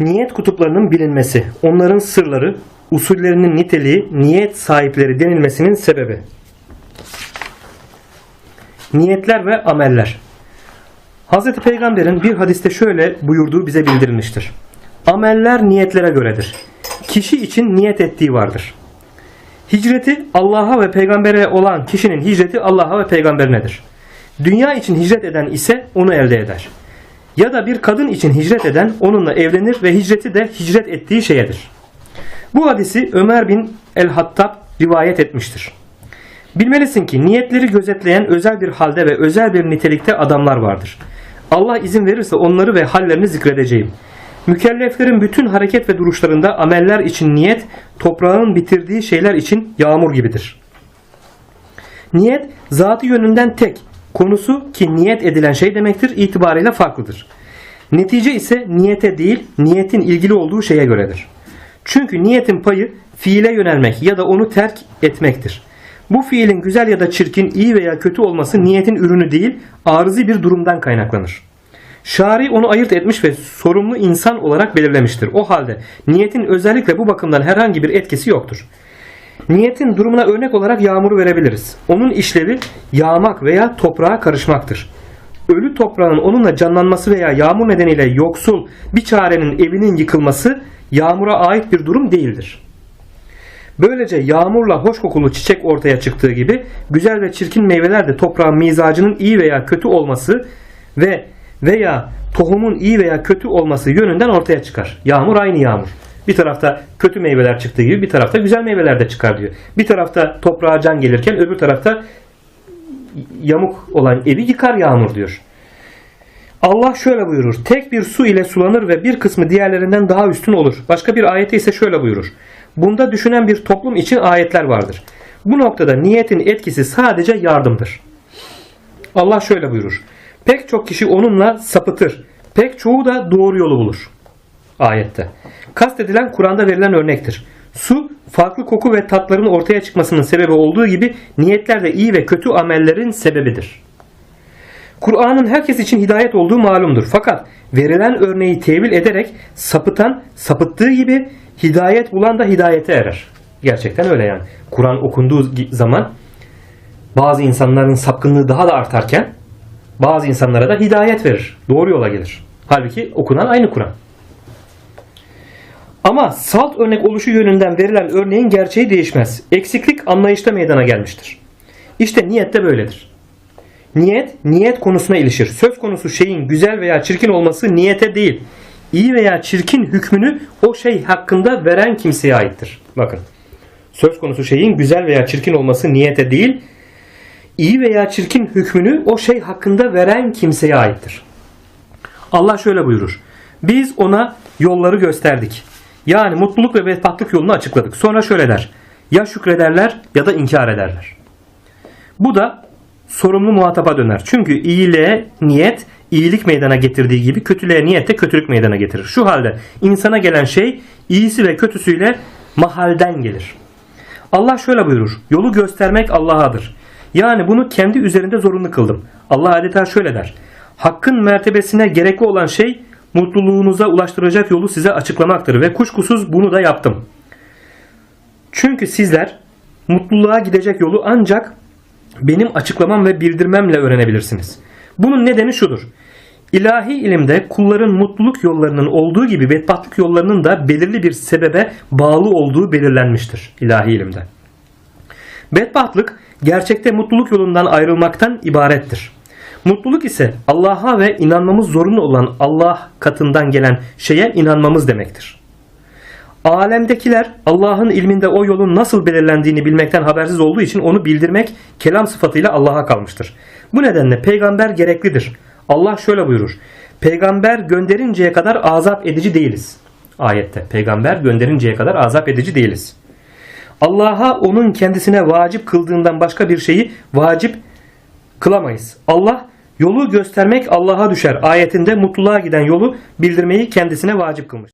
Niyet kutuplarının bilinmesi, onların sırları, usullerinin niteliği, niyet sahipleri denilmesinin sebebi. Niyetler ve ameller. Hz. Peygamber'in bir hadiste şöyle buyurduğu bize bildirilmiştir. Ameller niyetlere göredir. Kişi için niyet ettiği vardır. Hicreti Allah'a ve peygambere olan kişinin hicreti Allah'a ve peygambernedir. Dünya için hicret eden ise onu elde eder. Ya da bir kadın için hicret eden onunla evlenir ve hicreti de hicret ettiği şeyedir. Bu hadisi Ömer bin el-Hattab rivayet etmiştir. Bilmelisin ki niyetleri gözetleyen özel bir halde ve özel bir nitelikte adamlar vardır. Allah izin verirse onları ve hallerini zikredeceğim. Mükelleflerin bütün hareket ve duruşlarında ameller için niyet, toprağın bitirdiği şeyler için yağmur gibidir. Niyet, zatı yönünden tek, konusu ki niyet edilen şey demektir, itibariyle farklıdır. Netice ise niyete değil, niyetin ilgili olduğu şeye göredir. Çünkü niyetin payı fiile yönelmek ya da onu terk etmektir. Bu fiilin güzel ya da çirkin, iyi veya kötü olması niyetin ürünü değil, arızi bir durumdan kaynaklanır. Şari onu ayırt etmiş ve sorumlu insan olarak belirlemiştir. O halde niyetin özellikle bu bakımdan herhangi bir etkisi yoktur. Niyetin durumuna örnek olarak yağmuru verebiliriz. Onun işlevi yağmak veya toprağa karışmaktır. Ölü toprağın onunla canlanması veya yağmur nedeniyle yoksul bir çarenin evinin yıkılması yağmura ait bir durum değildir. Böylece yağmurla hoş kokulu çiçek ortaya çıktığı gibi güzel ve çirkin meyveler de toprağın mizacının iyi veya kötü olması ve veya tohumun iyi veya kötü olması yönünden ortaya çıkar. Yağmur aynı yağmur. Bir tarafta kötü meyveler çıktığı gibi bir tarafta güzel meyveler de çıkar diyor. Bir tarafta toprağa can gelirken öbür tarafta yamuk olan evi yıkar yağmur diyor. Allah şöyle buyurur. Tek bir su ile sulanır ve bir kısmı diğerlerinden daha üstün olur. Başka bir ayette ise şöyle buyurur. Bunda düşünen bir toplum için ayetler vardır. Bu noktada niyetin etkisi sadece yardımdır. Allah şöyle buyurur. Pek çok kişi onunla sapıtır. Pek çoğu da doğru yolu bulur. Ayette. Kastedilen Kur'an'da verilen örnektir. Su, farklı koku ve tatların ortaya çıkmasının sebebi olduğu gibi niyetler de iyi ve kötü amellerin sebebidir. Kur'an'ın herkes için hidayet olduğu malumdur. Fakat verilen örneği tevil ederek sapıtan sapıttığı gibi hidayet bulan da hidayete erer. Gerçekten öyle yani. Kur'an okunduğu zaman bazı insanların sapkınlığı daha da artarken bazı insanlara da hidayet verir. Doğru yola gelir. Halbuki okunan aynı Kur'an. Ama salt örnek oluşu yönünden verilen örneğin gerçeği değişmez. Eksiklik anlayışta meydana gelmiştir. İşte niyet de böyledir. Niyet, niyet konusuna ilişir. Söz konusu şeyin güzel veya çirkin olması niyete değil, iyi veya çirkin hükmünü o şey hakkında veren kimseye aittir. Bakın, söz konusu şeyin güzel veya çirkin olması niyete değil, iyi veya çirkin hükmünü o şey hakkında veren kimseye aittir. Allah şöyle buyurur. Biz ona yolları gösterdik. Yani mutluluk ve bedbahtlık yolunu açıkladık. Sonra şöyle der. Ya şükrederler ya da inkar ederler. Bu da sorumlu muhataba döner. Çünkü iyiliğe niyet iyilik meydana getirdiği gibi kötülüğe niyet de kötülük meydana getirir. Şu halde insana gelen şey iyisi ve kötüsüyle mahalden gelir. Allah şöyle buyurur. Yolu göstermek Allah'adır. Yani bunu kendi üzerinde zorunlu kıldım. Allah adeta şöyle der. Hakkın mertebesine gerekli olan şey mutluluğunuza ulaştıracak yolu size açıklamaktır ve kuşkusuz bunu da yaptım. Çünkü sizler mutluluğa gidecek yolu ancak benim açıklamam ve bildirmemle öğrenebilirsiniz. Bunun nedeni şudur. İlahi ilimde kulların mutluluk yollarının olduğu gibi bedbahtlık yollarının da belirli bir sebebe bağlı olduğu belirlenmiştir ilahi ilimde. Bedbahtlık gerçekte mutluluk yolundan ayrılmaktan ibarettir. Mutluluk ise Allah'a ve inanmamız zorunlu olan Allah katından gelen şeye inanmamız demektir. Alemdekiler Allah'ın ilminde o yolun nasıl belirlendiğini bilmekten habersiz olduğu için onu bildirmek kelam sıfatıyla Allah'a kalmıştır. Bu nedenle peygamber gereklidir. Allah şöyle buyurur. Peygamber gönderinceye kadar azap edici değiliz. Ayette peygamber gönderinceye kadar azap edici değiliz. Allah'a onun kendisine vacip kıldığından başka bir şeyi vacip kılamayız. Allah yolu göstermek Allah'a düşer. Ayetinde mutluluğa giden yolu bildirmeyi kendisine vacip kılmış.